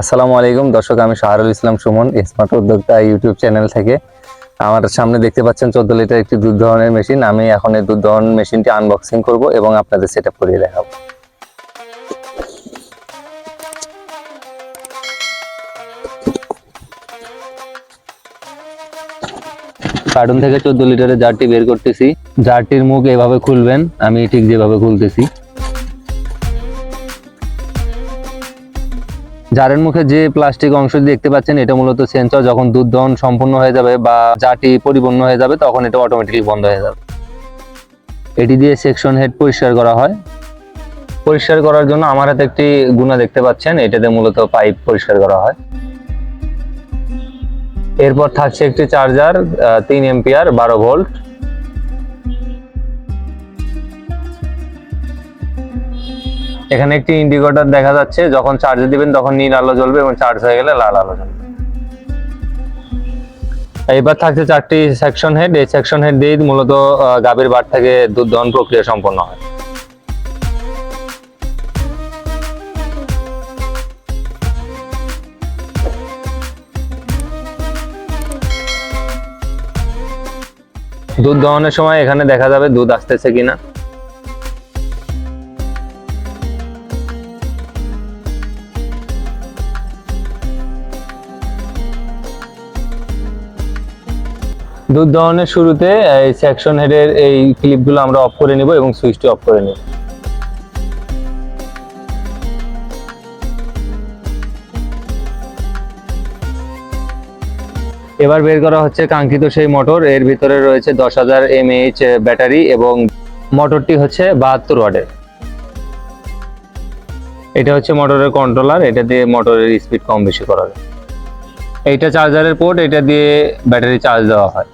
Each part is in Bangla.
আসসালামু আলাইকুম। দর্শক, আমি শাহরুল ইসলাম সুমন, স্মার্ট উদ্যোক্তা ইউটিউব চ্যানেল থেকে। আমার সামনে দেখতে পাচ্ছেন চোদ্দ লিটার একটি দুধ দহনের মেশিন। আমি এখন এই দুধ দহন মেশিনটি আনবক্সিং করব এবং আপনাদের সেট আপ করিয়ে দেখাবো। কার্টুন থেকে চোদ্দ লিটারের জারটি বের করতেছি। জারটির মুখ এভাবে খুলবেন, আমি ঠিক যেভাবে খুলতেছি। জারের মুখে যে প্লাস্টিক অংশ দেখতে পাচ্ছেন, এটা মূলত সেন্সর, যখন দুধ দহন সম্পূর্ণ হয়ে যাবে বা জাটি পরিপূর্ণ হয়ে যাবে, তখন এটা অটোমেটিকলি বন্ধ হয়ে যাবে। এটি দিয়ে সেকশন হেড পরিষ্কার করা হয়। পরিষ্কার করার জন্য আমার হাতে একটি গুণা দেখতে পাচ্ছেন, এটাতে মূলত পাইপ পরিষ্কার করা হয়। এরপর থাকছে একটি চার্জার তিন এম্পিয়ার বারো ভোল্ট এখানে একটি ইন্ডিকেটর দেখা যাচ্ছে, যখন চার্জে দিবেন তখন নীল আলো জ্বলবে এবং চার্জ হয়ে গেলে লাল আলো জ্বলবে। এবার থাকছে চারটি সেকশন হেড এই সেকশন হেড দিয়ে মূলত গাভীর বার থেকে দুধ দহন প্রক্রিয়া সম্পন্ন হয়। দুধ দহনের সময় এখানে দেখা যাবে দুধ আসতেছে কিনা। দুধ দহনের শুরুতে এই সেকশন হেডের এই ক্লিপগুলো আমরা অফ করে নিব এবং সুইচটি অফ করে নিব। এবার বের করা হচ্ছে কাঙ্ক্ষিত সেই মোটর এর ভিতরে রয়েছে দশ হাজার এমএইচ ব্যাটারি এবং মোটরটি হচ্ছে বাহাত্তর ওয়াটের। এটা হচ্ছে মোটরের কন্ট্রোলার এটা দিয়ে মোটরের স্পিড কম বেশি করা যায়। এইটা চার্জারের পোর্ট এটা দিয়ে ব্যাটারি চার্জ দেওয়া হয়।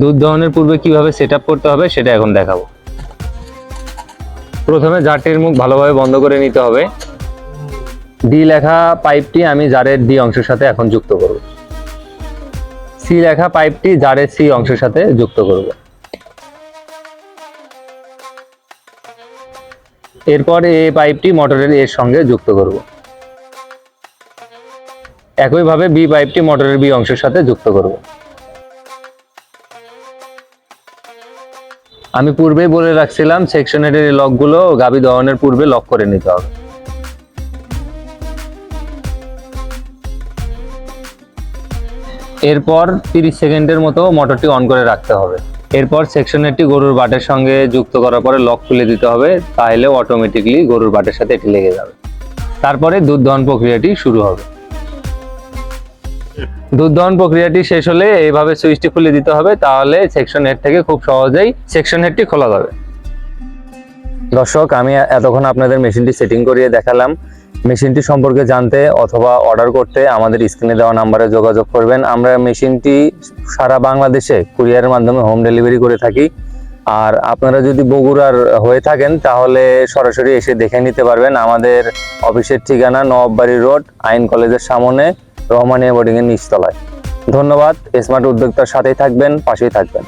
দুধ দহনের পূর্বে কীভাবে সেট করতে হবে সেটা এখন দেখাবো। প্রথমে জারটির মুখ ভালোভাবে বন্ধ করে নিতে হবে। ডি লেখা পাইপটি আমি জারের ডি অংশের সাথে এখন যুক্ত করব। সি লেখা পাইপটি জারের সি অংশের সাথে যুক্ত করব। এরপর এই পাইপটি মোটরের এর সঙ্গে যুক্ত করব। একইভাবে বি পাইপটি মোটরের বি অংশের সাথে যুক্ত করব। আমি পূর্বেই বলে রাখছিলাম সেকশনের এই লকগুলো গাবি দহনের পূর্বে লক করে নিতে হবে। এরপর তিরিশ সেকেন্ডের মতো মোটরটি অন করে রাখতে হবে। এরপর সেকশনেরটি গরুর বাটের সঙ্গে যুক্ত করার পরে লক খুলে দিতে হবে, তাহলে অটোমেটিকলি গরুর বাটের সাথে এটি লেগে যাবে। তারপরে দুধ দহন প্রক্রিয়াটি শুরু হবে। দুধ দহন প্রক্রিয়াটি শেষ হলে এইভাবে সুইচটি খুলে দিতে হবে, তাহলে সেকশন হেড থেকে খুব সহজেই সেকশন হেডটি খোলা যাবে। দর্শক, আমি এতক্ষণ আপনাদের মেশিনটি সেটিং করিয়ে দেখালাম। মেশিনটি সম্পর্কে জানতে অথবা অর্ডার করতে আমাদের স্ক্রিনে দেওয়া নাম্বারে যোগাযোগ করবেন। আমরা মেশিনটি সারা বাংলাদেশে কুরিয়ারের মাধ্যমে হোম ডেলিভারি করে থাকি। আর আপনারা যদি বগুড়ার হয়ে থাকেন, তাহলে সরাসরি এসে দেখে নিতে পারবেন। আমাদের অফিসের ঠিকানা নবাববাড়ি রোড, আইন কলেজের সামনে। রহমানিয়া বোর্ডিং এর নিচতলায়। ধন্যবাদ স্মার্ট উদ্যোক্তার সাথেই থাকবেন পাশেই থাকবেন।